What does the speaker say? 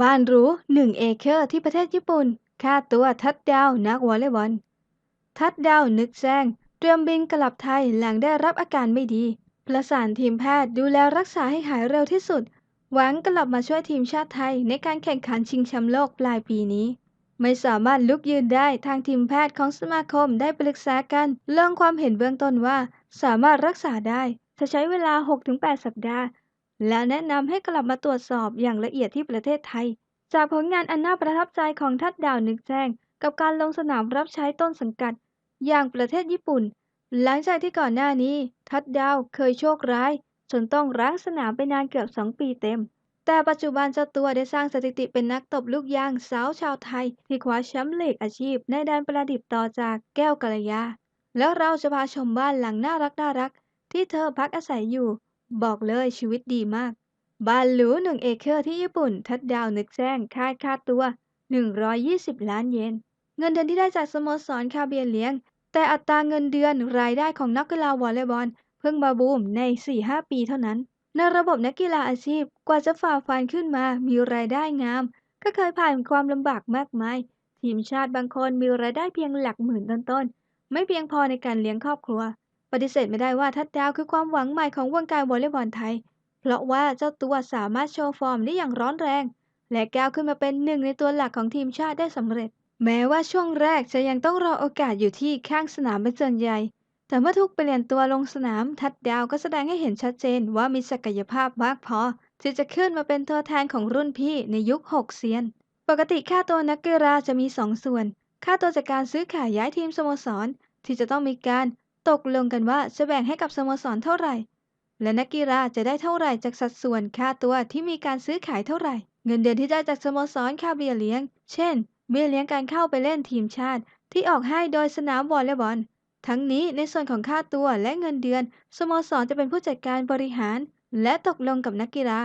บ้านหรูหนึ่งเอเคอร์ที่ประเทศญี่ปุ่น ค่าตัวทัดดาวนักวอลเลย์บอล ทัดดาวนึกแจ้งเตรียมบินกลับไทยหลังได้รับอาการไม่ดี ประสานทีมแพทย์ดูแลรักษาให้หายเร็วที่สุด หวังกลับมาช่วยทีมชาติไทยในการแข่งขันชิงแชมป์โลกปลายปีนี้ ไม่สามารถลุกยืนได้ทางทีมแพทย์ของสมาคมได้ปรึกษากันเลงความเห็นเบื้องต้นว่า สามารถรักษาได้จะใช้เวลา 6-8 สัปดาห์ และแนะนำให้กลับมาตรวจสอบอย่างละเอียดที่ประเทศไทย จากผลงานอันน่าประทับใจของทัดดาวนึกแจ้ง กับการลงสนามรับใช้ต้นสังกัด อย่างประเทศญี่ปุ่น หลังจากที่ก่อนหน้านี้ ทัดดาวเคยโชคร้าย จนต้องร้างสนามไปนานเกือบ 2 ปีเต็ม แต่ปัจจุบันเจ้าตัวได้สร้างสถิติเป็นนักตบลูกยางสาวชาวไทย ที่คว้าแชมป์ลีกอาชีพ ในแดนประดิษฐ์ต่อจากแก้วกัลยา แล้วเราจะพาชมบ้านหลังน่ารักน่ารักที่เธอพักอาศัยอยู่ บอกเลยชีวิตดีมาก บ้านหรูหนึ่งเอเคอร์ที่ญี่ปุ่น ทัดดาวนึกแจ้งคาดค่าตัว 120 ล้านเยน เงินเดือนที่ได้จากสโมสรคาเบียนเลี้ยง แต่อัตราเงินเดือนรายได้ของนักกีฬาวอลเลย์บอล เพิ่งมาบูมใน 4-5 ปีเท่านั้น ในระบบนักกีฬาอาชีพกว่าจะฝ่าฟันขึ้นมามีรายได้งาม ก็เคยผ่านความลำบากมากมาย ทีมชาติบางคนมีรายได้เพียงหลักหมื่นต้นๆไม่เพียงพอในการเลี้ยงครอบครัว ปฏิเสธไม่ได้ว่าทัดดาวคือความหวังใหม่ของวงการวอลเลย์บอลไทย เพราะว่าเจ้าตัวสามารถโชว์ฟอร์มได้อย่างร้อนแรง และก้าวขึ้นมาเป็นหนึ่งในตัวหลักของทีมชาติได้สำเร็จ แม้ว่าช่วงแรกจะยังต้องรอโอกาสอยู่ที่ข้างสนามเป็นส่วนใหญ่ แต่เมื่อทุกเปลี่ยนตัวลงสนาม ทัดดาวก็แสดงให้เห็นชัดเจนว่ามีศักยภาพมากพอ ที่จะขึ้นมาเป็นตัวแทนของรุ่นพี่ในยุค6เซียน ปกติค่าตัวนักกีฬาจะมี 2 ส่วน ค่าตัวจากการซื้อขายย้ายทีมสโมสรที่จะต้องมีการ ตกลงกันว่าจะแบ่งให้กับสโมสรเท่าไหร่ และนักกีฬาจะได้เท่าไหร่จากสัดส่วนค่าตัวที่มีการซื้อขายเท่าไหร่ เงินเดือนที่ได้จากสโมสรค่าเบี้ยเลี้ยง เช่น เบี้ยเลี้ยงการเข้าไปเล่นทีมชาติ ที่ออกให้โดยสนามวอลเลย์บอล ทั้งนี้ในส่วนของค่าตัวและเงินเดือน สโมสรจะเป็นผู้จัดการบริหาร และตกลงกับนักกีฬา